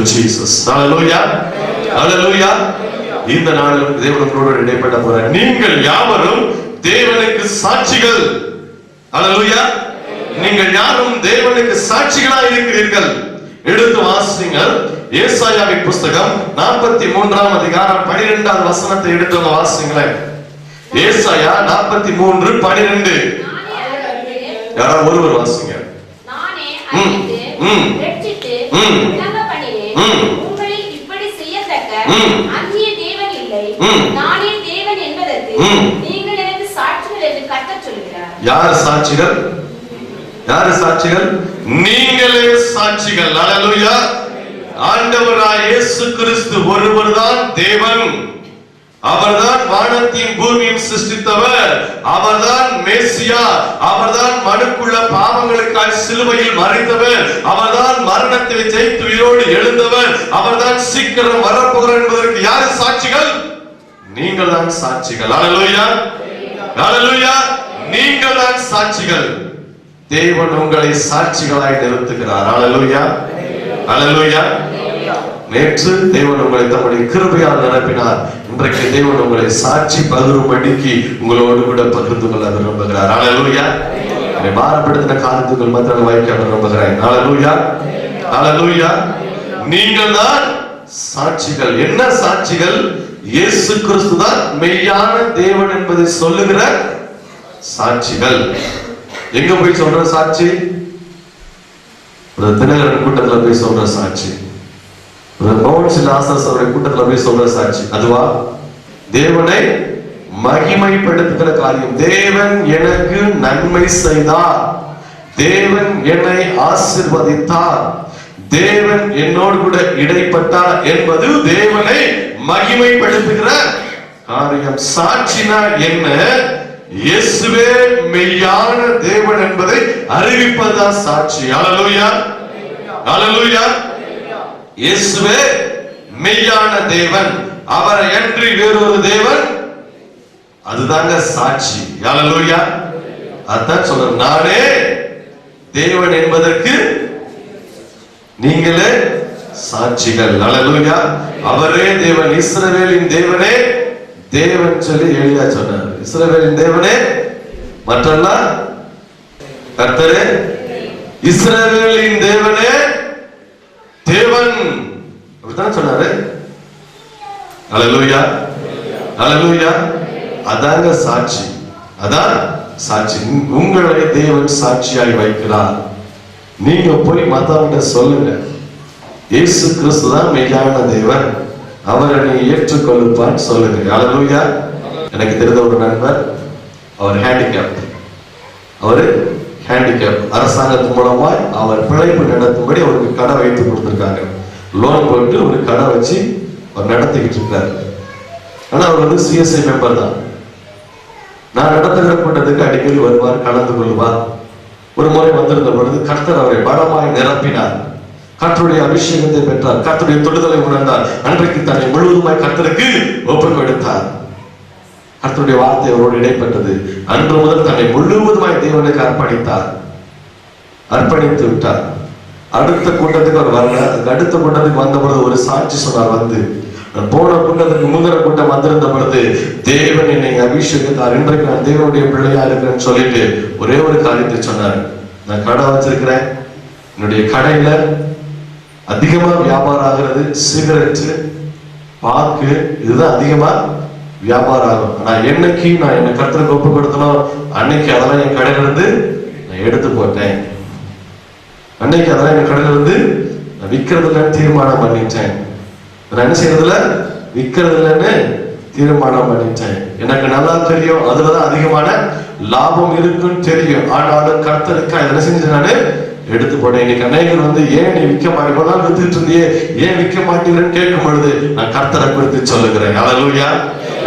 To Jesus. Hallelujah. Hallelujah. இந்த நாளில் தேவனோடு இடைப்பட போற நீங்கள் யாவரும் தேவனுக்கு சாட்சிகள் Hallelujah. நீங்கள் யாரும் தேவனுக்கு சாட்சிகளாய் இருக்கிறீர்கள் எடுத்து வாசிங்கள் ஏசாயாவின் புஸ்தகம் நாற்பத்தி மூன்றாம் அதிகாரம் பனிரெண்டாவது வசனத்தை எடுத்து வந்து வாசிங்களேன் ஏசாயா நாற்பத்தி மூன்று பனிரெண்டு யாராவது ஒருவர் வாசிங்க ம், ம். ம். உங்களில் இப்படி செய்யத்தக்க. அந்நிய தேவன் இல்லை. நானே தேவன் என்பதற்கு. நீங்கள் எனக்கு சாட்சிகள் என்று கர்த்தர் சொல்கிறார். யார் சாட்சிகள் யார் சாட்சிகள் நீங்களே சாட்சிகள் அல்லேலூயா ஆண்டவராய் இயேசு கிறிஸ்து ஒருவர்தான் தேவன் அவர்தான் வானத்தின் பூமியும் சிருஷ்டித்தவர். அவர்தான் மேசியா. அவர்தான் மனுக்குள்ள பாவங்களுக்காக சிலுவையில் மறைந்தவர். அவர்தான் மரணத்தை ஜெயித்து உயிரோடு எழுந்தவர். அவர்தான் சீக்கிரம் வரப்போகிறார் என்பதற்கு யார் சாட்சிகள்? நீங்கள் தான் சாட்சிகள். அல்லேலூயா அல்லேலூயா நீங்கள் தான் சாட்சிகள். தேவன் உங்களை சாட்சிகளாய் நிறுத்துகிறார். அல்லேலூயா அல்லேலூயா நேற்று தேவன் உங்களை தம்முடைய கிருபையால் நிரப்பினார். இன்றைக்கு தேவன் உங்களை சாட்சி பகிரும்படிக்கு உங்களோடு கூட பகிர்ந்து கொள்ள விரும்புகிறார். அல்லேலூயா என்னை பாரப்படுத்தின காரியத்துக்குள் மாத்திரம் வாய்க்க விரும்புகிறேன். அல்லேலூயா அல்லேலூயா நீங்கள் தான் சாட்சிகள். என்ன சாட்சிகள்? இயேசு கிறிஸ்து தான் மெய்யான தேவன் என்பதை சொல்லுகிற சாட்சிகள். எங்க போய் சொல்ற சாட்சி? தினகரன் கூட்டத்துல போய் சொல்ற சாட்சி. ஒரு மோகன் அவருடைய கூட்டத்துல போய் சொல்ற சாட்சி. அதுவா? தேவனை மகிமைப்படுத்துகிற காரியம். தேவன் எனக்கு நன்மை செய்தார். தேவன் என்னை ஆசிர்வதித்தார். தேவன் என்னோடு கூட இடைப்பட்டார் என்பது தேவனை மகிமைப்படுத்துகிற காரியம். சாட்சினா என்ன? இயேசுவே மெய்யான தேவன் என்பதை அறிவிப்பதா சாட்சி. அல்லேலூயா அல்லேலூயா இயேசுவே மெய்யான தேவன். அவரை அன்றி வேறொரு தேவன்? அதுதாங்க சாட்சி. அல்லேலூயா அதான் சொல்ற நானே தேவன் என்பதற்கு நீங்களே சாட்சிகள். அல்லேலூயா அவரே தேவன். இஸ்ரவேலின் தேவனே தேவன் சொல்லி எளியா சொன்னார். இஸ்ரவேலின் தேவனே மற்றெல்லாம் கர்த்தரே இஸ்ரவேலின் தேவனே தேவன். அப்படித்தான் சொன்னாரு. அலலூயா அலலூயா அதாங்க சாட்சி. அதான் சாட்சி. உங்களை தேவன் சாட்சியாய் வைக்கிறார். நீங்க போய் மத்தவங்க சொல்லுங்க. இயேசு கிறிஸ்து தான் மெய்யான தேவன். அவரை நீ ஏற்றுக்கொள்ளுப்பான்னு சொல்லுங்க. அலலூயா எனக்கு தெரிந்த ஒரு நண்பர். அவர் ஹேண்டிகேப் அவரு ஹேண்டிகேப் அரசாங்கத்து மூலமாய் அவர் பிழைப்பு நடத்தும்படி அவருக்கு கடை வைத்து கொடுத்துருக்காங்க லோன் போட்டு ஒரு கடை வச்சு அவர் நடத்திக்கிட்டு இருக்காரு. ஆனா அவர் வந்து சிஎஸ்ஐ மெம்பர் தான். நான் நடத்துகிற கூட்டத்துக்கு அடிக்கடி வருவார் கலந்து கொள்வார். ஒரு முறை வந்திருந்த பொழுது கர்த்தர் அவரை பலமாய் நிரப்பினார். கர்த்தருடைய அபிஷேகத்தை பெற்றார். கர்த்தருடைய தொடுதலை உணர்ந்தார். அன்றைக்கு தன்னை முழுவதுமாய் கர்த்தருக்கு ஒப்புக் கொடுத்தார். கர்த்தருடைய வார்த்தை அவரோடு இடைப்பட்டது. அன்று முதல் தன்னை முழுவதுமாய் தேவனுக்கு அர்ப்பணித்தார். அர்ப்பணித்து விட்டார். அடுத்த கூட்டத்துக்கு அவர் வரல. அதுக்கு அடுத்த கூட்டத்துக்கு வந்த பொழுது ஒரு சாட்சி சொன்னார் வந்து. நான் போன கூட்டத்துக்கு முந்திர கூட்டம் வந்திருந்த பொழுது தேவன் என்னை அபிஷேகத்தார். இன்றைக்கு நான் தேவனுடைய பிள்ளையா இருக்கிறேன்னு சொல்லிட்டு ஒரே ஒரு காரியத்தை சொன்னார். நான் கடை வச்சிருக்கிறேன். என்னுடைய கடையில அதிகமா வியாபாரம் ஆகிறது சிகரெட்டு பாக்கு இதுதான் அதிகமா வியாபாரம். ஆகும் ஆனா என்னைக்கு நான் என்ன கருத்துல ஒப்பு கொடுத்தனோ அன்னைக்கு அதெல்லாம் என் கடையில இருந்து நான் எடுத்து போட்டேன். அன்னைக்கு அதெல்லாம் என் கடையில இருந்து நான் விற்கிறதுல தீர்மானம் பண்ணிட்டேன். நான் என்ன செய்யறதுல? விற்கிறதுலன்னு தீர்மானம் பண்ணிட்டேன். எனக்கு நல்லா தெரியும். அதுலதான் அதிகமான லாபம் இருக்குன்னு தெரியும். ஆனாலும் கருத்தருக்கு என்ன செஞ்சேன் நானு எடுத்து போட. இன்னைக்கு அநேகர் வந்து ஏன் நீ விற்க மாட்டே இவ்வளவு வித்துட்டு இருந்தியே ஏன் விற்க மாட்டீங்கன்னு கேட்கும் பொழுது நான் கர்த்தரை குறித்து சொல்லுகிறேன். அழலுயா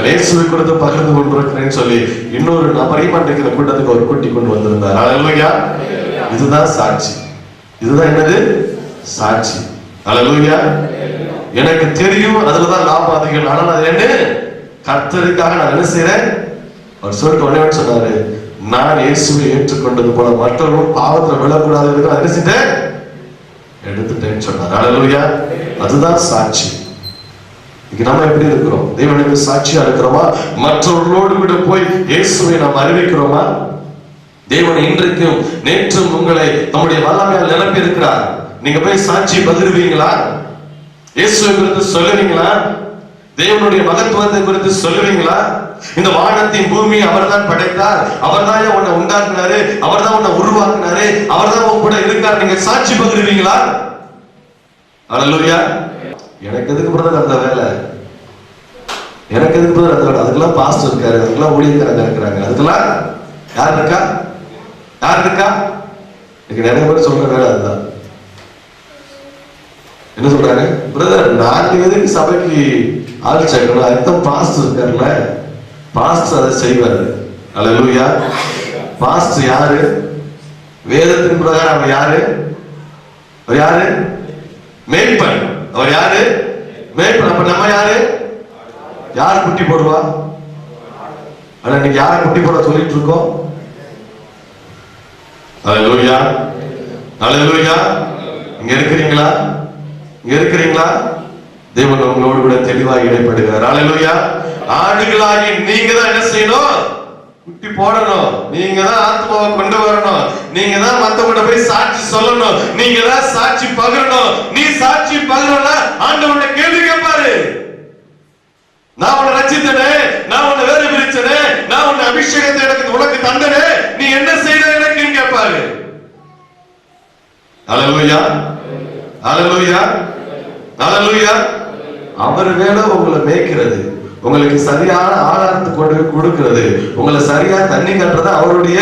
இயேசுவை கொடுத்து பகிர்ந்து கொண்டிருக்கிறேன்னு சொல்லி இன்னொரு நபரையும் அன்றைக்கு இந்த கூட்டத்துக்கு ஒரு கூட்டி கொண்டு வந்திருந்தார். அழகுயா இதுதான் சாட்சி. இதுதான் என்னது? சாட்சி. அழகுயா எனக்கு தெரியும் அதுலதான் லாபம் அதிகம் ஆனா என்ன? கர்த்தருக்காக நான் என்ன செய்யறேன் அவர் சொல்லிட்டு உடனே சொன்னாரு. நான் இயேசுவை ஏற்றுக்கொண்டது போல மற்றவர்களும் பாவத்துல விழக்கூடாது என்று என்ன செஞ்சேன் எடுத்துட்டேன்னு சொன்னார். அழலுயா அதுதான் சாட்சி. இன்னைக்கு நம்ம எப்படி இருக்கிறோம்? தேவனுக்கு சாட்சியா இருக்கிறோமா? மற்றவர்களோடு கூட போய் இயேசுவை நாம் அறிவிக்கிறோமா? தேவன் இன்றைக்கும் நேற்றும் உங்களை தம்முடைய வல்லமையால் நிரப்பி இருக்கிறார் நீங்க போய் சாட்சி பகிர்வீங்களா? இயேசுவை குறித்து சொல்லுவீங்களா? தேவனுடைய மகத்துவத்தை குறித்து சொல்லுவீங்களா? இந்த வானத்தின் பூமி அவர்தான் படைத்தார். அவர்தான் உன்னை உண்டாக்குனாரு. அவர்தான் உன்னை உருவாக்குனாரு. அவர்தான் உன் கூட இருக்கார். நீங்க சாட்சி பகிர்வீங்களா அல்லேலூயா எனக்கு எதுக்கு பிரதர் அந்த வேலை? எனக்கு எதுக்கு பிரதர் அந்த வேலை? அதுக்கெல்லாம் பாஸ்டர் இருக்காரு. அதுக்கெல்லாம் ஊழியக்காரங்க இருக்கிறாங்க. அதுக்கெல்லாம் யார் இருக்கா? யார் இருக்கா? எனக்கு நிறைய பேர் சொல்ற வேலை அதுதான். என்ன சொல்றாரு? பிரதர் நாங்க எதுக்கு சபைக்கு ஆள் சேர்க்கணும்? அதுதான் பாஸ்டர் இருக்காருல்ல. பாஸ்டர் அதை செய்வாரு. அலலூயா பாஸ்டர் யாரு? வேதத்தின் பிரகாரம் அவர் யாரு? அவர் யாரு? மேய்ப்பன் அவர் யாரு? மேய்ப்பன் அப்ப நம்ம யாரு? யார் குட்டி போடுவா? ஆனா இன்னைக்கு யார குட்டி போட சொல்லிட்டு இருக்கோம் அலலூயா அலலூயா இங்க இருக்கிறீங்களா? இங்க இருக்கிறீங்களா? தேவன் உங்களோடு கூட தெளிவாக இடைப்படுகிறார். அலலூயா ஆடுகளாகி நீங்க தான் என்ன செய்யணும்? குட்டி போடணும். நீங்க தான் ஆத்மாவை கொண்டு வரணும். நீங்க தான் மத்தவங்க போய் சாட்சி சொல்லணும். நீங்க தான் சாட்சி பகிரணும். நீ சாட்சி பகிரணும்னா ஆண்டவன கேள்வி கேட்பாரு. நான் உன்னை ரச்சித்தனே நான் உன்னை வேறு பிரிச்சனே நான் உன்னை அபிஷேகத்தை எனக்கு உனக்கு தந்தனே நீ என்ன செய்த எனக்கு கேட்பாரு. அலலுயா அலலுயா அலலுயா அவர் வேலை உங்களை மேய்க்கிறது. உங்களுக்கு சரியான ஆகாரத்தை கொண்டு கொடுக்கிறது. உங்களை சரியா தண்ணி கட்டுறது அவருடைய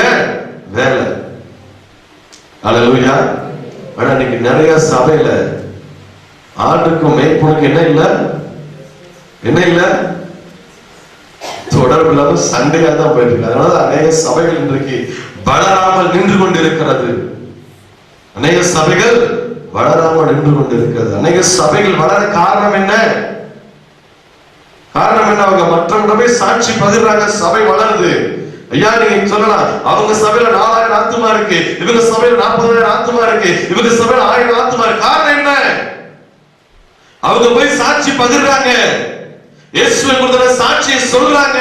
வேலை. அலலுயா ஆனா இன்னைக்கு நிறைய சபையில ஆட்டுக்கும் மேய்ப்பனுக்கு என்ன இல்ல? என்ன இல்ல? தொடர்பு இல்லாம சண்டையா தான் போயிட்டு இருக்கு. அதனால அநேக சபைகள் இன்றைக்கு வளராமல் நின்று கொண்டிருக்கிறது. அநேக சபைகள் வளராமல் நின்று கொண்டிருக்கிறது. அநேக சபைகள் வளர காரணம் என்ன? காரணம் என்ன? அவங்க மற்றவங்க போய் சாட்சி பகிர்றாங்க. சபை வளருது. ஐயா நீங்க சொல்லலாம். அவங்க சபையில நாலாயிரம் ஆத்துமா இருக்கு. இவங்க சபையில நாற்பதாயிரம் ஆத்துமா இருக்கு. இவங்க சபையில ஆயிரம் ஆத்துமா இருக்கு. காரணம் என்ன? அவங்க போய் சாட்சி பகிர்றாங்க. இயேசுவை கொடுத்த சாட்சியை சொல்றாங்க.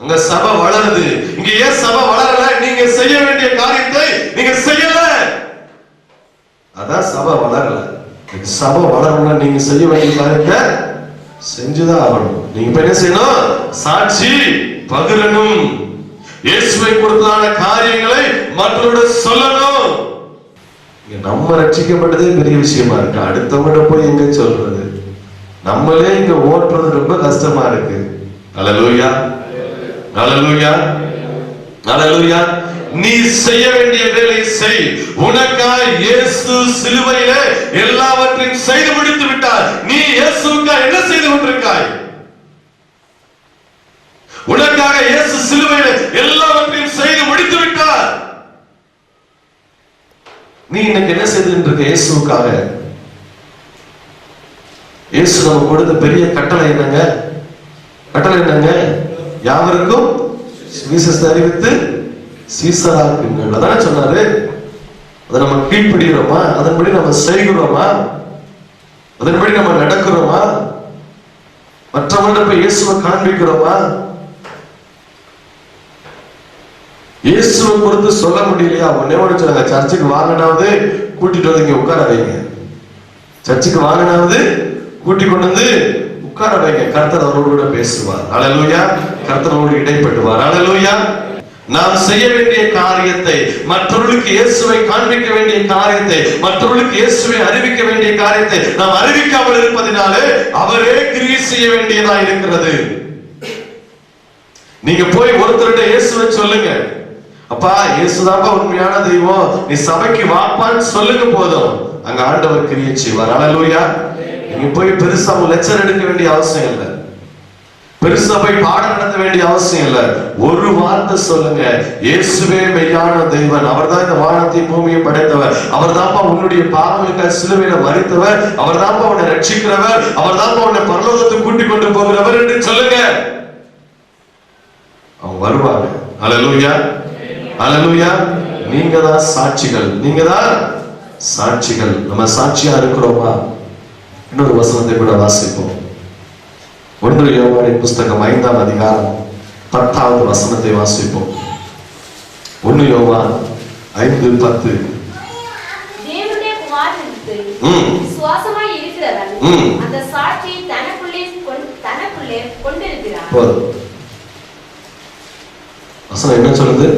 அங்க சபை வளருது. இங்க ஏன் சபை வளரல? நீங்க செய்ய வேண்டிய காரியத்தை நீங்க செய்யல. அதான் சபை வளரல. சபை வளரல நீங்க செய்ய வேண்டிய காரியத்தை செஞ்சுதான் ஆகணும். நீங்க இப்ப என்ன செய்யணும் சாட்சி பகிரணும். இயேசுவை கொடுத்ததான காரியங்களை மற்றவர்கள் சொல்லணும். நம்ம ரட்சிக்கப்பட்டதே பெரிய விஷயமா இருக்கு. அடுத்தவங்க போய் எங்க சொல்றது? நம்மளே இங்க ஓட்டுறது ரொம்ப கஷ்டமா இருக்கு. அலலூயா அலலூயா அலலூயா நீ செய்ய வேண்டிய வேலை செய். உனக்காய் இயேசு சிலுவையில எல்லாவற்றையும் செய்து முடித்து விட்டார். நீ இயேசுக்காக என்ன செய்து கொண்டிருக்காய்? உனக்காக இயேசு சிலுவையில எல்லாவற்றையும் செய்து முடித்து விட்டார். நீ இன்னைக்கு என்ன செய்து இருக்க இயேசுக்காக இயேசு நம்ம கொடுத்த பெரிய கட்டளை என்னங்க? கட்டளை என்னங்க? யாவருக்கும் சுவிசேஷத்தை அறிவித்து சீசராக்குங்கள் அதானே சொன்னாரு? அதை நம்ம கீழ்ப்படுகிறோமா? அதன்படி நம்ம செய்கிறோமா அதன்படி நம்ம நடக்கிறோமா? மற்றவங்க போய் இயேசுவை காண்பிக்கிறோமா? இயேசுவை குறித்து சொல்ல முடியலையா? உடனே ஒன்று சொன்னாங்க சர்ச்சுக்கு வாங்கினாவது கூட்டிட்டு வந்து இங்க உட்கார வைங்க சர்ச்சுக்கு வாங்கினாவது கூட்டி கொண்டு வந்து உட்கார வைங்க கர்த்தர் அவரோடு கூட பேசுவார். அழலூயா கர்த்தரோடு இடைப்பட்டுவார் அழலூயா நாம் செய்ய வேண்டிய காரியத்தை மற்றவர்களுக்கு இயேசுவை காண்பிக்க வேண்டிய காரியத்தை மற்றவர்களுக்கு இயேசுவை அறிவிக்க வேண்டிய காரியத்தை நாம் அறிவிக்காமல் இருப்பதினாலே அவரே கிரியை செய்ய வேண்டியதா இருக்கிறது. நீங்க போய் ஒருத்தர்கிட்ட இயேசுவை சொல்லுங்க. அப்பா இயேசுதாப்பா உண்மையான தெய்வம். நீ சபைக்கு வாப்பான்னு சொல்லுங்க போதும். அங்க ஆண்டவர் கிரியை செய்வார். அழலூயா நீங்க போய் பெருசா ஒரு எடுக்க வேண்டிய அவசியம் இல்லை. பெருசா போய் பாடம் நடத்த வேண்டிய அவசியம் இல்ல. ஒரு வார்த்தை சொல்லுங்க. இயேசுவே மெய்யான தெய்வன். அவர்தான் இந்த வானத்தை பூமியை படைத்தவர். அவர்தான்ப்பா உன்னுடைய பாவங்களுக்காக சிலுவையில மறித்தவர். அவர்தான்ப்பா உன்னை ரட்சிக்கிறவர். அவர்தான்ப்பா உன்னை பரலோகத்தை கூட்டிக் கொண்டு போகிறவர் என்று சொல்லுங்க. அவன் வருவாங்க. அலலூயா அலலூயா நீங்க தான் சாட்சிகள். நீங்க தான் சாட்சிகள். நம்ம சாட்சியா இருக்கிறோமா? இன்னொரு வசனத்தை கூட வாசிப்போம். ஒன்று யோவானின் புஸ்தகம் ஐந்தாம் அதிகாரம் பத்தாவது வசனத்தை வாசிப்போம். ஒன்று யோவான் ஐந்து பத்து. வசனம் என்ன சொல்லுது?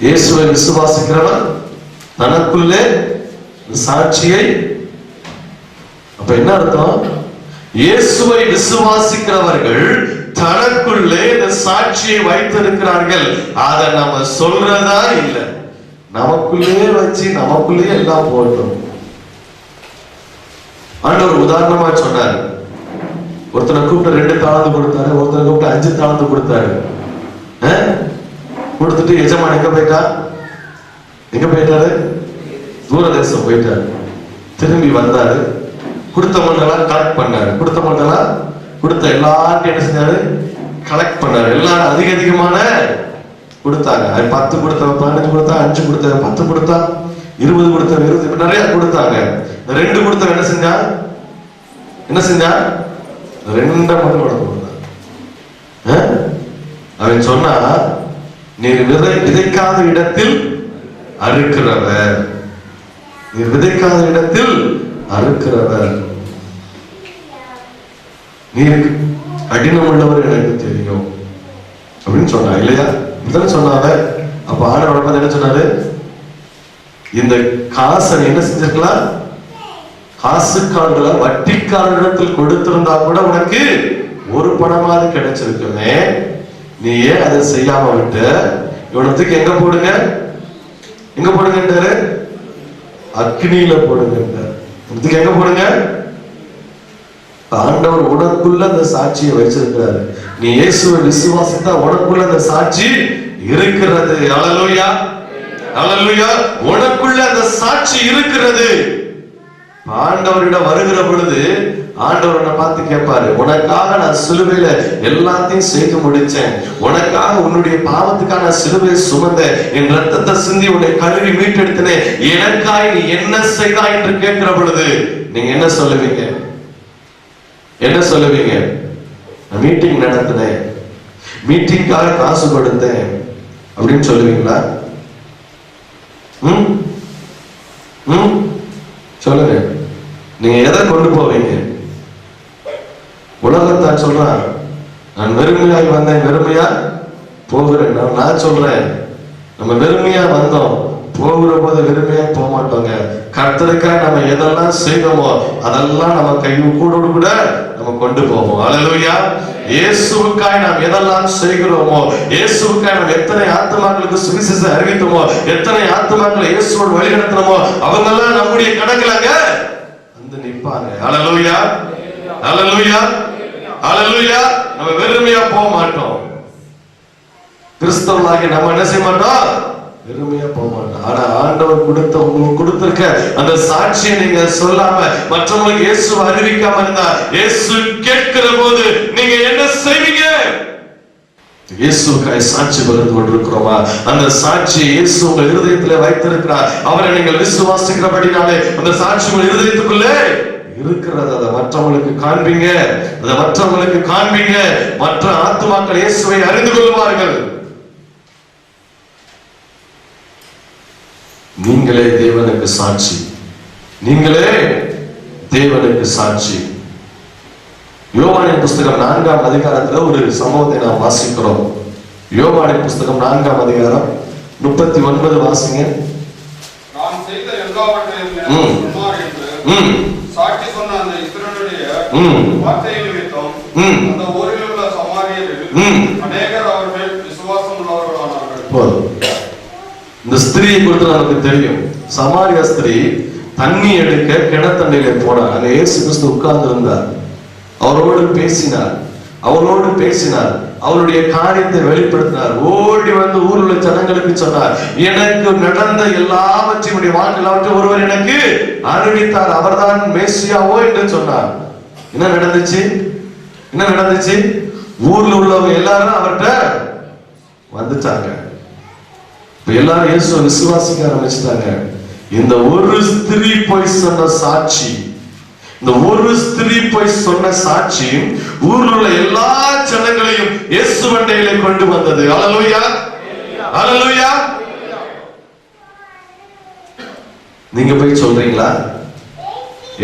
இயேசுவை விசுவாசிக்கிறவன் தனக்குள்ளே சாட்சியை அப்ப என்ன அர்த்தம்? இயேசுவை விசுவாசிக்கிறவர்கள் தனக்குள்ளே இந்த சாட்சியை வைத்திருக்கிறார்கள். அதை நம்ம சொல்றதா இல்லை. நமக்குள்ளே வச்சு நமக்குள்ளே எல்லாம் போட்டோம் ஆண்டவர் உதாரணமா சொன்னார். ஒருத்தனை கூப்பிட்டு ரெண்டு தாழ்ந்து கொடுத்தாரு ஒருத்தனை கூப்பிட்டு அஞ்சு தாழ்ந்து கொடுத்தாரு. ஆ? கொடுத்துட்டு எஜமான் எங்க போயிட்டா? எங்க போயிட்டாரு? தூரதேசம் போயிட்டாரு. திரும்பி வந்தாரு. கொடுத்த கலெக்ட் பண்ணாரு. கொடுத்த கொடுத்த எல்லாருக்கும் என்ன செஞ்சாரு? கலெக்ட் பண்ணாரு. எல்லாரும் அதிக அதிகமான கொடுத்தாங்க. அது பத்து கொடுத்த பதினஞ்சு கொடுத்தா அஞ்சு கொடுத்த பத்து கொடுத்தா இருபது கொடுத்த இருபது நிறைய கொடுத்தாங்க. ரெண்டு கொடுத்த என்ன செஞ்சா? என்ன செஞ்சா? ரெண்ட மட்டும் கொடுத்தான் அவன் சொன்னா நீ விதை விதைக்காத இடத்தில் அறுக்கிறவர். நீ விதைக்காத இடத்தில் அறுக்கிறவர். நீருக்கு கடினம் உள்ளவர் எனக்கு தெரியும். அப்படின்னு சொன்னா இல்லையா? இப்படித்தானே சொன்னாங்க. அப்ப ஆண்டவர் என்ன சொன்னாரு? இந்த காசை என்ன செஞ்சிருக்கலாம் காசுக்காரர்களை வட்டிக்காரர்களிடத்தில் கொடுத்திருந்தா கூட உனக்கு ஒரு பணமாவது கிடைச்சிருக்குமே. நீ ஏன் அதை செய்யாம விட்டு இவனத்துக்கு எங்க போடுங்க? எங்க போடுங்கன்றாரு அக்னியில போடுங்க இவனத்துக்கு கேட்க போடுங்க. ஆண்டவர் உனக்குள்ள அந்த சாட்சியை வச்சிருக்கிறாரு நீ இயேசுவை விசுவாசித்தா உனக்குள்ள அந்த சாட்சி இருக்கிறது. அழலுயா அழலுயா உனக்குள்ள அந்த சாட்சி இருக்கிறது. ஆண்டவரிடம் வருகிற பொழுது ஆண்டவர் உன்னை பார்த்து கேட்பாரு உனக்காக நான் சிலுவையில எல்லாத்தையும் செய்து முடிச்சேன் உனக்காக உன்னுடைய பாவத்துக்காக நான் சிலுவையை சுமந்தேன். என் ரத்தத்தை சிந்தி உன்னை கழுவி மீட்டெடுத்தனே. எனக்காய் நீ என்ன செய்தாய் என்று கேட்கிற பொழுது நீங்க என்ன சொல்லுவீங்க? என்ன சொல்லுவீங்க? நான் மீட்டிங் நடத்தினேன். மீட்டிங்காக காசு கொடுத்தேன். அப்படின்னு சொல்லுவீங்களா? ம்? ம்? சொல்லுங்க. நீங்க எதை கொண்டு போவீங்க? உலகத்தான் சொல்றான் நான் வெறுமையாய் வந்தேன் வெறுமையா? போகிறேன் நான் நான் சொல்றேன் நம்ம வெறுமையா வந்தோம் போகிற போது வெறுமையா போக மாட்டோங்க கர்த்தருக்காக நம்ம எதெல்லாம் செய்வோமோ அதெல்லாம் நம்ம கை கூட கூட நம்ம கொண்டு போவோம். அலலுயா இயேசுக்காய் நாம் எதெல்லாம் செய்கிறோமோ இயேசுக்காய் நாம் எத்தனை ஆத்மாக்களுக்கு சுவிசேஷம் அறிவித்தோமோ எத்தனை ஆத்மாக்களை இயேசுவோடு வழி நடத்தினோமோ அவங்க எல்லாம் நம்முடைய கணக்கிலாங்க வந்து நிற்பாங்க. அலலுயா அலலுயா அலலுயா நம்ம வெறுமையா போக மாட்டோம். கிறிஸ்தவர்களாகி நம்ம என்ன செய்ய மாட்டோம்? வெறுமையா போக மாட்டோம். ஆனா ஆண்டவர் கொடுத்த உங்களுக்கு கொடுத்திருக்க அந்த சாட்சியை நீங்க சொல்லாம மற்றவங்களுக்கு இயேசு அறிவிக்காம இருந்தா இயேசு கேட்கிற போது நீங்க என்ன செய்வீங்க? இயேசுக்காய் சாட்சி பகிர்ந்து கொண்டிருக்கிறோமா? அந்த சாட்சி இயேசு உங்கள் இருதயத்திலே வைத்திருக்கிறார். அவரை நீங்கள் விசுவாசிக்கிறபடினாலே அந்த சாட்சி உங்கள் இருதயத்துக்குள்ளே இருக்கிறது. அதை மற்றவங்களுக்கு காண்பீங்க. அதை மற்றவங்களுக்கு காண்பீங்க. மற்ற ஆத்துமாக்கள் இயேசுவை அறிந்து கொள்வார்கள் நீங்களே தேவனுக்கு சாட்சி. நீங்களே தேவனுக்கு சாட்சி. யோவானின் புஸ்தகம் நான்காம் அதிகாரத்துல ஒரு சம்பவத்தை நாம் வாசிக்கிறோம். யோவானின் புஸ்தகம் நான்காம் அதிகாரம் முப்பத்தி ஒன்பது வாசிங்க. ம். ம். சாட்சி சொன்ன அந்த இஸ்ரவேலுடைய ம். வார்த்தையை நிமித்தம். அந்த ஊரில் உள்ள சமாரியரில். அநேகர் அவர் மேல் விசுவாசம் உள்ளவர்களானார்கள் போதும் ஸ்திரியை குறித்து நமக்கு தெரியும். சமாரியா ஸ்திரீ தண்ணி எடுக்க கிணத்தண்டையில போனார். அங்க இயேசு கிறிஸ்து உட்கார்ந்து இருந்தார் அவரோடு பேசினார். அவளோடு பேசினார். அவருடைய காரியத்தை வெளிப்படுத்தினார். ஓடி வந்து ஊரில் உள்ள ஜனங்களுக்கு சொன்னார் எனக்கு நடந்த எல்லாவற்றையும் வாழ்க்கையில் வாழ்க்கை எல்லாவற்றையும் ஒருவர் எனக்கு அறிவித்தார். அவர்தான் மேசியாவோ? என்று சொன்னார். என்ன நடந்துச்சு? என்ன நடந்துச்சு? ஊர்ல உள்ளவங்க எல்லாரும் அவர்கிட்ட வந்துட்டாங்க. இப்ப எல்லாரும் இயேசுவை விசுவாசிக்க ஆரம்பிச்சுட்டாங்க. இந்த ஒரு ஸ்திரீ போய் சொன்ன சாட்சி இந்த ஒரு ஸ்திரீ போய் சொன்ன சாட்சி ஊர்ல உள்ள எல்லா ஜனங்களையும் இயேசு வண்டையில கொண்டு வந்தது. அலலுயா அலலுயா நீங்க போய் சொல்றீங்களா?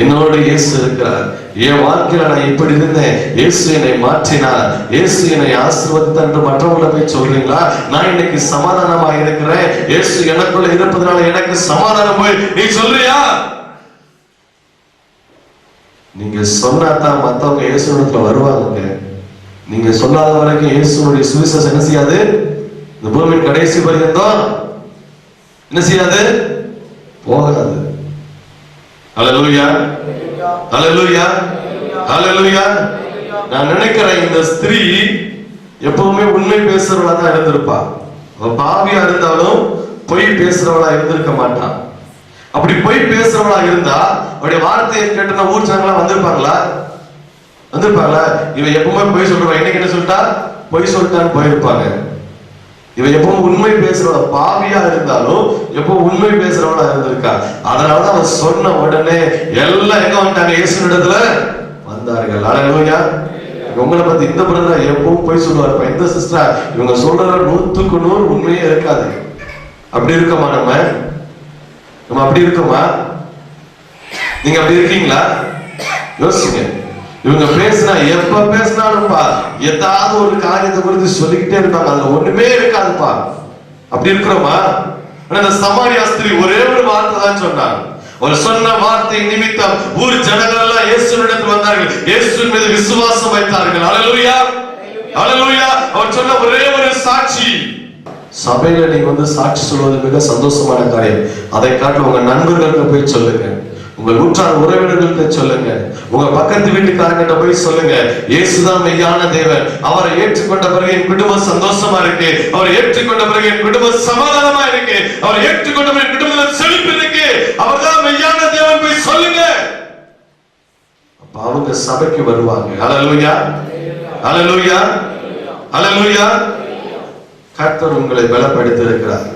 என்னோட இயேசு இருக்கிறார். என் வாழ்க்கையில நான் இப்படி இருந்தேன். இயேசு என்னை மாற்றினார். இயேசு என்னை ஆசீர்வதித்தார் என்று மற்றவங்கள போய் சொல்றீங்களா? நான் இன்னைக்கு சமாதானமா இருக்கிறேன். இயேசு எனக்குள்ள இருப்பதனால எனக்கு சமாதானம் போய். நீ சொல்றியா? நீங்க சொன்னாதான் மத்தவங்க இயேசுனத்துல வருவாங்க. நீங்க சொல்லாத வரைக்கும் இயேசுனுடைய சுவிசேஷம் என்ன செய்யாது? இந்த பூமியின் கடைசி பரியந்தம் என்ன செய்யாது? போகாது. ஹalleluya. ஹalleluya. ஹalleluya. நான் நினைக்கிறேன் இந்த ஸ்திரீ எப்பவுமே உண்மை பேசுறவளா தான் இருந்திருப்பா பாவியா இருந்தாலும் பொய் பேசுறவளா இருந்திருக்க மாட்டான் அப்படி பொய் பேசுறவங்களா இருந்தா அவருடைய வார்த்தையை கேட்டு ஊர் ஜனங்களா வந்திருப்பாங்களா வந்திருப்பாங்களா இவன் எப்பவுமே பொய் சொல்றான் இன்னைக்கு என்ன சொல்லிட்டா? பொய் சொல்லிட்டான்னு போயிருப்பாங்க. இவன் எப்பவும் உண்மை பேசுறவ பாவியா இருந்தாலும் எப்போ உண்மை பேசுறவளா இருந்திருக்கா. அதனாலதான் அவன் சொன்ன உடனே எல்லாம் எங்க வந்துட்டாங்க? இயேசு இடத்துல வந்தார்கள். அழகா உங்களை பத்தி இந்த பிரதர் எப்பவும் போய் சொல்லுவார். இந்த சிஸ்டர் இவங்க சொல்ற நூத்துக்கு நூறு உண்மையே இருக்காது. அப்படி இருக்கமா நம்ம? நம்ம அப்படி இருக்கோமா? நீங்க அப்படி இருக்கீங்களா? யோசிங்க. இவங்க பேசினா எப்ப பேசினாலும்ப்பா ஏதாவது ஒரு காரியத்தை குறித்து சொல்லிக்கிட்டே இருப்பாங்க. அதுல ஒண்ணுமே இருக்காதுப்பா. அப்படி இருக்கிறோமா? ஆனா இந்த சமாரியா ஸ்திரீ ஒரே ஒரு வார்த்தை தான் சொன்னாங்க. ஒரு சொன்ன வார்த்தை நிமித்தம் ஊர் ஜனங்கள் எல்லாம் இயேசுவிடத்தில் வந்தார்கள். இயேசுவின் மீது விசுவாசம் வைத்தார்கள். அழலுயா அழலுயா அவர் சொன்ன ஒரே ஒரு சாட்சி. சபையில நீங்க வந்து சாட்சி சொல்வது மிக சந்தோஷமான காரியம். அதை காட்டு உங்க நண்பர்களுக்கு போய் சொல்லுங்க. உங்க நூற்றாண்டு உறவினர்களுக்கு சொல்லுங்க. உங்க பக்கத்து வீட்டுக்காரங்கிட்ட போய் சொல்லுங்க. இயேசுதான் மெய்யான தேவன். அவரை ஏற்றுக்கொண்ட பிறகு என் குடும்பம் சந்தோஷமா இருக்கு. அவரை ஏற்றுக்கொண்ட பிறகு என் குடும்பம் சமாதானமா இருக்கு. அவரை ஏற்றுக்கொண்ட பிறகு குடும்பத்தில் செழிப்பு இருக்கு. அவர்தான் மெய்யான தேவன் போய் சொல்லுங்க. அப்ப அவங்க சபைக்கு வருவாங்க. ஹalleluya ஹalleluya ஹalleluya கர்த்தர் உங்களை பலப்படுத்தி இருக்கிறார்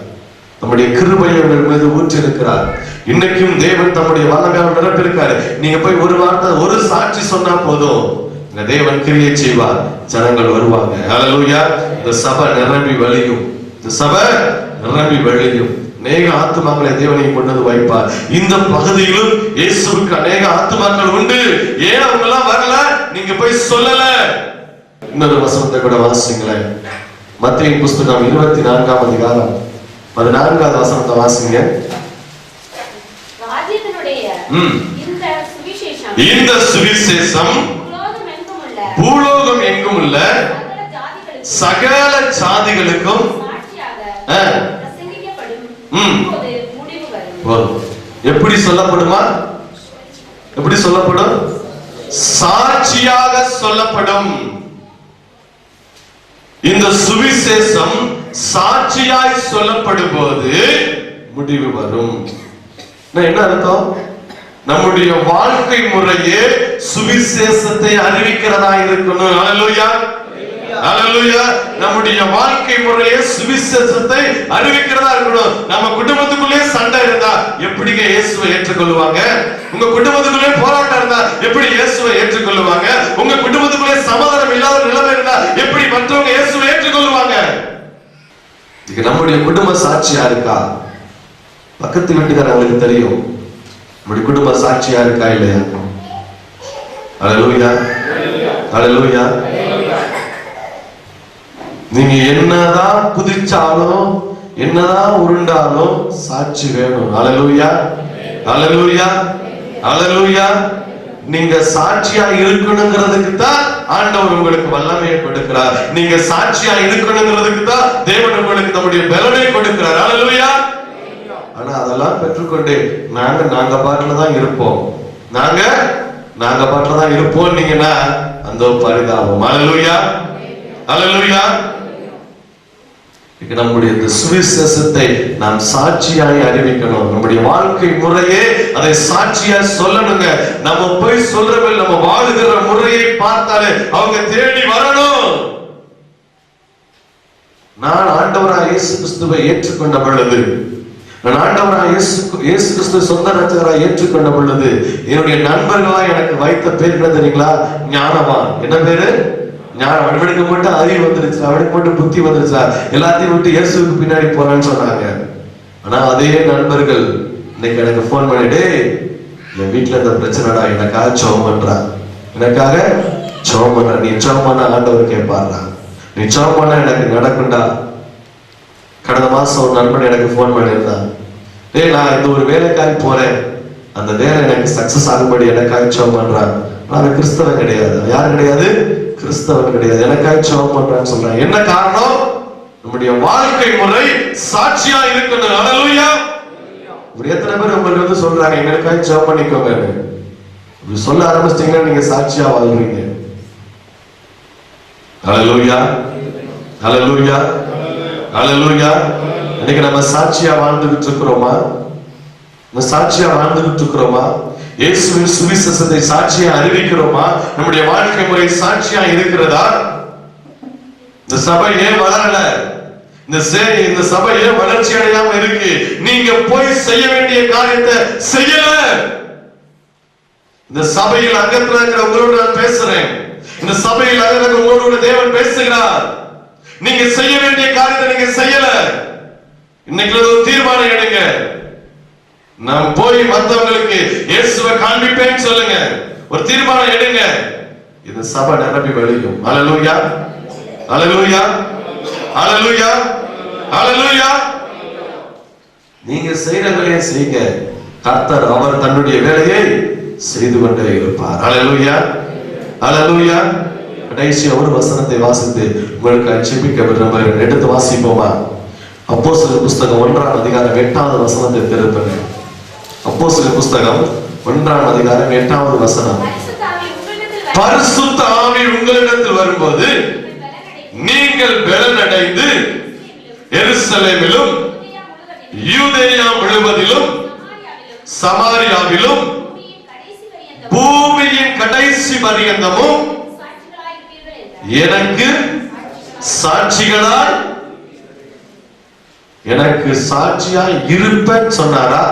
நம்முடைய கிருபையை உங்கள் மீது ஊற்றிருக்கிறார் இன்னைக்கும் தேவன் தம்முடைய வல்லமையால் நிரப்பிருக்காரு நீங்க போய் ஒரு வார்த்தை ஒரு சாட்சி சொன்னா போதும். இந்த தேவன் கிரியை செய்வார். ஜனங்கள் வருவாங்க. அலலூயா இந்த சபை நிரம்பி வழியும். இந்த சபை நிரம்பி வழியும். அநேக ஆத்துமாக்களை தேவனை கொண்டது வைப்பார். இந்த பகுதியிலும் இயேசுக்கு அநேக ஆத்துமாக்கள் உண்டு. ஏன் அவங்க எல்லாம் வரல? நீங்க போய் சொல்லல. இன்னொரு வசனத்தை கூட வாசிங்களேன். மத்தியின் புஸ்தகம் இருபத்தி நான்காம் அதிகாரம் பதினான்காவது வசனத்தை வாசிங்க. இந்த சுவிசேஷம் பூலோகம் எங்கும் உள்ள சகல சாதிகளுக்கும். எப்படி சொல்லப்படுமா? எப்படி சொல்லப்படும்? சாட்சியாக சொல்லப்படும். இந்த சுவிசேஷம் சாட்சியாய் சொல்லப்படும் போது முடிவு வரும். என்ன அர்த்தம்? நம்முடைய வாழ்க்கை முறையே சுவிசேஷத்தை அறிவிக்கிறதா இருக்கணும். ஹalleluya ஹalleluya நம்முடைய வாழ்க்கை முறையே சுவிசேஷத்தை அறிவிக்கிறதா இருக்கணும். நம்ம குடும்பத்துக்குள்ளே சண்டை இருந்தா எப்படிங்க இயேசுவை ஏற்றுக்கொள்வாங்க? உங்க குடும்பத்துக்குள்ளே போராட்டம் இருந்தா எப்படி இயேசுவை ஏற்றுக்கொள்வாங்க? உங்க குடும்பத்துக்குள்ளே சமாதானம் இல்ல நிலைமை இருந்தா எப்படி மற்றவங்க இயேசுவை ஏற்றுக்கொள்வாங்க இது நம்முடைய குடும்ப சாட்சியா இருக்கா பக்கத்து வீட்டுக்காரங்களுக்கு தெரியும். நம்முடைய குடும்ப சாட்சியா இருக்கா இல்லையா? அழலூயா அழலூயா நீங்க என்னதான் குதிச்சாலும் என்னதான் உருண்டாலும் சாட்சி வேணும். அழலூயா அழலூயா அழலூயா நீங்க சாட்சியா இருக்கணுங்கிறதுக்கு தான் ஆண்டவர் உங்களுக்கு வல்லமையை கொடுக்கிறார். நீங்க சாட்சியா இருக்கணுங்கிறதுக்கு தான் தேவன் உங்களுக்கு நம்முடைய பலனை கொடுக்கிறார். அழலுயா ஆனா அதெல்லாம் பெற்றுக்கொண்டு நாங்க நாங்க பாட்டுல தான் இருப்போம். நாங்க நாங்க பாட்டுல தான் இருப்போம் நீங்கன்னா அந்த பரிதாபம். அழலுயா அழலுயா நம்முடைய இந்த சுவிசேஷத்தை நாம் சாட்சியாய் அறிவிக்கணும். நம்முடைய வாழ்க்கை முறையே அதை சாட்சியாய் சொல்லணுங்க. நம்ம போய் சொல்றவங்க நம்ம வாழுகிற முறையை பார்த்தாலே அவங்க தேடி வரணும். நான் ஆண்டவராய் இயேசு கிறிஸ்துவை ஏற்றுக்கொண்ட பொழுது நான் ஆண்டவராய் இயேசு இயேசு கிறிஸ்துவ சொந்த ரட்சகராய் ஏற்றுக்கொண்ட பொழுது என்னுடைய நண்பர்களா எனக்கு வைத்த பேர் என்ன தெரியுங்களா? ஞானவான். என்ன பேரு? ஞானம் அவனுக்கு மட்டும் அறிவு வந்துருச்சு அவனுக்கு மட்டும் புத்தி வந்துருச்சா? எல்லாத்தையும் விட்டு இயேசுவுக்கு பின்னாடி போறான்னு சொன்னாங்க. ஆனா அதே நண்பர்கள் இன்னைக்கு எனக்கு ஃபோன் பண்ணிட்டு என் வீட்டுல இந்த பிரச்சனைடா எனக்காக சோம் பண்றா. எனக்காக சோம் பண்ற. நீ ஜெபம் பண்ண ஆண்டவர் கேட்பாரா நீ ஜெபம் பண்ண எனக்கு நடக்கும்டா. கடந்த மாசம் ஒரு நண்பன் எனக்கு ஃபோன் பண்ணியிருந்தான். டேய் நான் இந்த ஒரு வேலைக்காக போறேன். அந்த வேலை எனக்கு சக்சஸ் ஆகும்படி எனக்காக சோம் பண்றான் நான் கிறிஸ்தவன் கிடையாது. அவன் கிடையாது? கிறிஸ்தவன் கிடையாது. எனக்காக ஜெபம் பண்றான்னு சொல்றான் என்ன காரணம்? நம்முடைய வாழ்க்கை முறை சாட்சியா இருக்கணும் ஹalleluya இப்படி எத்தனை பேர் உங்களுக்கு வந்து சொல்றாங்க எங்களுக்காக ஜெபம் பண்ணிக்கோங்க இப்படி சொல்ல ஆரம்பிச்சிட்டீங்கன்னா நீங்க சாட்சியா வாழ்றீங்க. ஹalleluya ஹalleluya ஹalleluya இன்னைக்கு நம்ம சாட்சியா வாழ்ந்துகிட்டு இருக்கிறோமா? நம்ம சாட்சியா வாழ்ந்துகிட்டு இருக்கிறோமா? இயேசுவின் சுவிசேஷத்தை சாட்சியா அறிவிக்கிறோமா? நம்முடைய வாழ்க்கை முறை சாட்சியா இருக்கிறதா? இந்த சபை ஏன் வளரல. இந்த சே- இந்த சபை ஏன் வளர்ச்சி அடையாம இருக்கு. நீங்க போய் செய்ய வேண்டிய காரியத்தை செய்யல. இந்த சபையில் அங்கத்துல இருக்கிற உங்களோட நான் பேசுறேன். இந்த சபையில் அங்கத்துல உங்களோட தேவன் பேசுகிறார். நீங்க செய்ய வேண்டிய காரியத்தை நீங்க செய்யல. இன்னைக்கு ஒரு தீர்மானம் எடுங்க. நான் போய் மற்றவங்களுக்கு இயேசுவை காண்பிப்பேன்னு சொல்லுங்க. ஒரு தீர்மானம் எடுங்க. இந்த சபை நிரம்பி வழியும். அலலூயா அலலூயா அலலூயா அலலூயா நீங்க செய்யற வேலையை செய்யுங்க கர்த்தர் அவர் தன்னுடைய வேலையை செய்து கொண்டே இருப்பார். அலலூயா அலலூயா கடைசி ஒரு வசனத்தை வாசித்து உங்களுக்கு அச்சிப்பிக்க விரும்புகிறேன். எடுத்து வாசிப்போமா? அப்போஸ்தலர் புஸ்தகம் ஒன்றாம் அதிகாரம் எட்டாவது வசனத்தை அப்போ சில புஸ்தகம் ஒன்றாம் அதிகாரம் எட்டாவது வசனம். பரிசுத்த ஆவி உங்களிடத்தில் வரும்போது நீங்கள் நீங்கள் அடைந்து எருசலேமிலும் யூதேயா முழுவதிலும், சமாரியாவிலும், பூமியின் கடைசி பரியந்தமும் எனக்கு சாட்சிகளாய் எனக்கு சாட்சியாய் இருப்பேன் சொன்னாரா?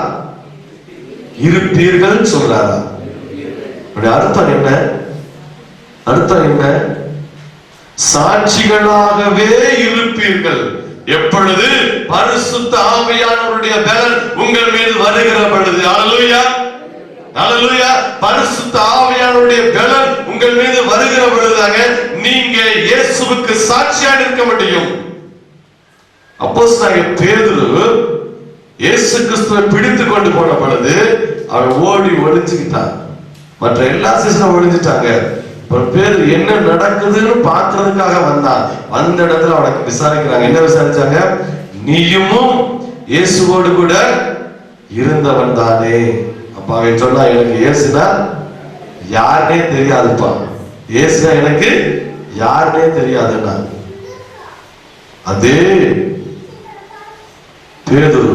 இருப்பீர்கள் சொல்றாரா. அப்படி அர்த்தம் என்ன? அர்த்தம் என்ன? சாட்சிகளாகவே இருப்பீர்கள். எப்பொழுது? பரிசுத்த ஆவியானவருடைய பலன் உங்கள் மீது வருகிற பொழுது. அழலுயா அல்லேலூயா பரிசுத்த ஆவியானவருடைய பலன் உங்கள் மீது வருகிற பொழுதாக நீங்க இயேசுவுக்கு சாட்சியா நிற்க முடியும். அப்போ பேதுரு இயேசு கிறிஸ்துவை பிடித்து கொண்டு போன பொழுது அவன் ஓடி ஒழிச்சுக்கிட்டார் மற்ற எல்லா சீசனும் ஒழிஞ்சிட்டாங்க ஒரு பேர் என்ன நடக்குதுன்னு பார்க்கறதுக்காக வந்தான். வந்த இடத்துல அவனுக்கு விசாரிக்கிறாங்க. என்ன விசாரிச்சாங்க? நீயும் இயேசுவோடு கூட இருந்தவன் தானே. அப்ப அவன் சொன்னா எனக்கு இயேசுனா யாருனே தெரியாதுப்பா. இயேசுனா எனக்கு யாருனே தெரியாதுன்னா அதே பேதுரு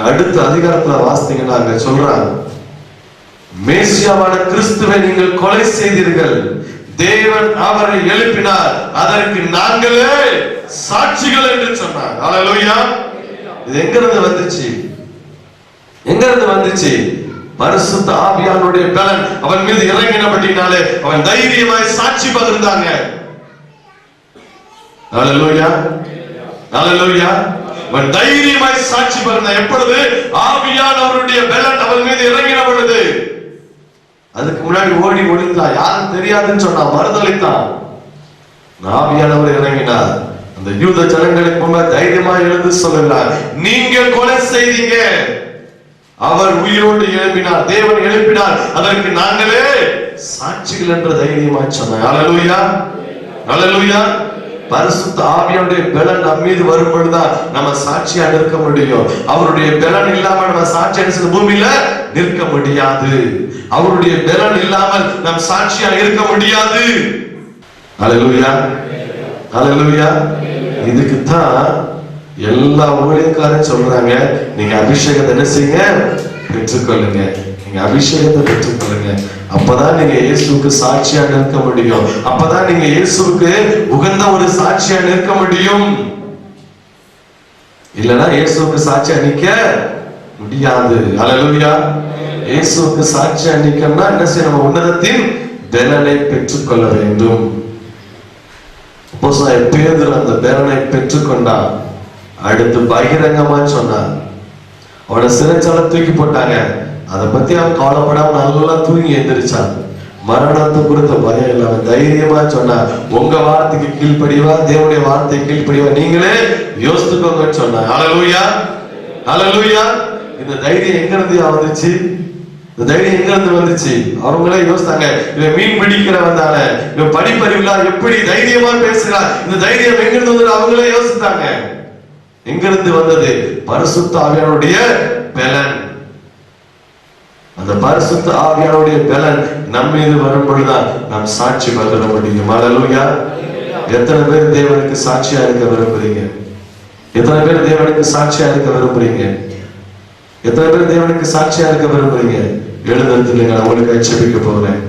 நீங்க அடுத்த அதிகாரத்துல வாசித்தீங்கன்னா அங்க சொல்றாங்க மேசியாவான கிறிஸ்துவை நீங்கள் கொலை செய்தீர்கள். தேவன் அவரை எழுப்பினார். அதற்கு நாங்களே சாட்சிகள் என்று சொன்னார். அல்லேலூயா இது எங்க இருந்து வந்துச்சு? எங்க இருந்து வந்துச்சு? பரிசுத்த ஆவியானுடைய பலன். அவன் மீது இறங்கினபடினாலே அவன் தைரியமாய் சாட்சி பகிர்ந்தாங்க. லோய்யா அல்லேலூயா லோய்யா தைரியமாய் சாட்சி பகிர்ந்தான் எப்பொழுது ஆவியானவருடைய பலன் அவன் மீது இறங்கின பொழுது? அதுக்கு முன்னாடி ஓடி ஒளிந்தான் யாரும் தெரியாதுன்னு சொன்னா மறுதளித்தான் ஆவியானவர் இறங்கினார். அந்த யூத ஜனங்களுக்கு முன்பாக தைரியமா எழுந்து சொல்லுகிறார் நீங்க கொலை செய்தீங்க. அவர் உயிரோடு எழுப்பினார் தேவன் எழுப்பினார். அதற்கு நாங்களே சாட்சிகள் என்ற தைரியமா சொன்னார் அலலுயா அலலுயா பரிசுத்த ஆவியனுடைய பலன் நம்ம மீது வரும் பொழுதுதான் நம்ம சாட்சியா நிற்க முடியும். அவருடைய பலன் இல்லாம நம்ம சாட்சி இந்த பூமியில நிற்க முடியாது. அவருடைய பலன் இல்லாமல் நம் சாட்சியா இருக்க முடியாது. அல்லேலூயா அல்லேலூயா இதுக்கு தான் எல்லா ஊழியக்காரன் சொல்றாங்க. நீங்க அபிஷேகத்தை என்ன செய்யுங்க பெற்றுக்கொள்ளுங்க. நீங்க அபிஷேகத்தை பெற்றுக்கொள்ளுங்க அப்பதான் நீங்க இயேசுவுக்கு சாட்சியா நிற்க முடியும். அப்பதான் நீங்க இயேசுவுக்கு உகந்த ஒரு சாட்சியா நிற்க முடியும். இல்லனா இயேசுவுக்கு சாட்சியா அணிக்க முடியாது. அல்லேலூயா இயேசுவுக்கு சாட்சியா அணிக்கன்னா என்ன செய்ய நம்ம உன்னதத்தின் பலனை பெற்றுக்கொள்ள வேண்டும். அப்போஸ்தலனாகிய அந்த பேரனை பெற்றுக்கொண்டான் அடுத்து பகிரங்கமா சொன்னான். அவனை சிறைச்சாலை தூக்கி போட்டாங்க. அதை பத்தி அவன் கவலைப்படாம நல்லா தூங்கி எந்திரிச்சான். மரணத்தை குறித்த பயம் இல்லை அவன் தைரியமா சொன்னான் உங்க வார்த்தைக்கு கீழ்ப்படிவா? தேவனுடைய வார்த்தைக்கு கீழ்ப்படிவா? நீங்களே யோசித்துக்கோங்கன்னு சொன்னான். ஹalleluya ஹalleluya. இந்த தைரியம் எங்க இருந்து வந்துச்சு? இந்த தைரியம் எங்க இருந்து வந்துச்சு? அவங்களே யோசித்தாங்க இவன் மீன் பிடிக்கிற வந்தான இவன் படிப்பறிவில்லா எப்படி தைரியமா பேசுறா? இந்த தைரியம் எங்க இருந்து வந்து அவங்களே யோசித்தாங்க. எங்க இருந்து வந்தது? பரிசுத்த அவனுடைய பலன். அந்த பரிசுத்த ஆவியானுடைய பலன் நம்ம மீது வரும் பொழுதுதான் நாம் சாட்சி பகிர முடியும். அல்லேலூயா எத்தனை பேர் தேவனுக்கு சாட்சியா இருக்க விரும்புறீங்க? எத்தனை பேர் தேவனுக்கு சாட்சியா இருக்க விரும்புறீங்க? எத்தனை பேர் தேவனுக்கு சாட்சியா இருக்க விரும்புறீங்க? எழுந்திருந்துங்க நான் உங்களுக்கு எச்சரிக்க போறேன்.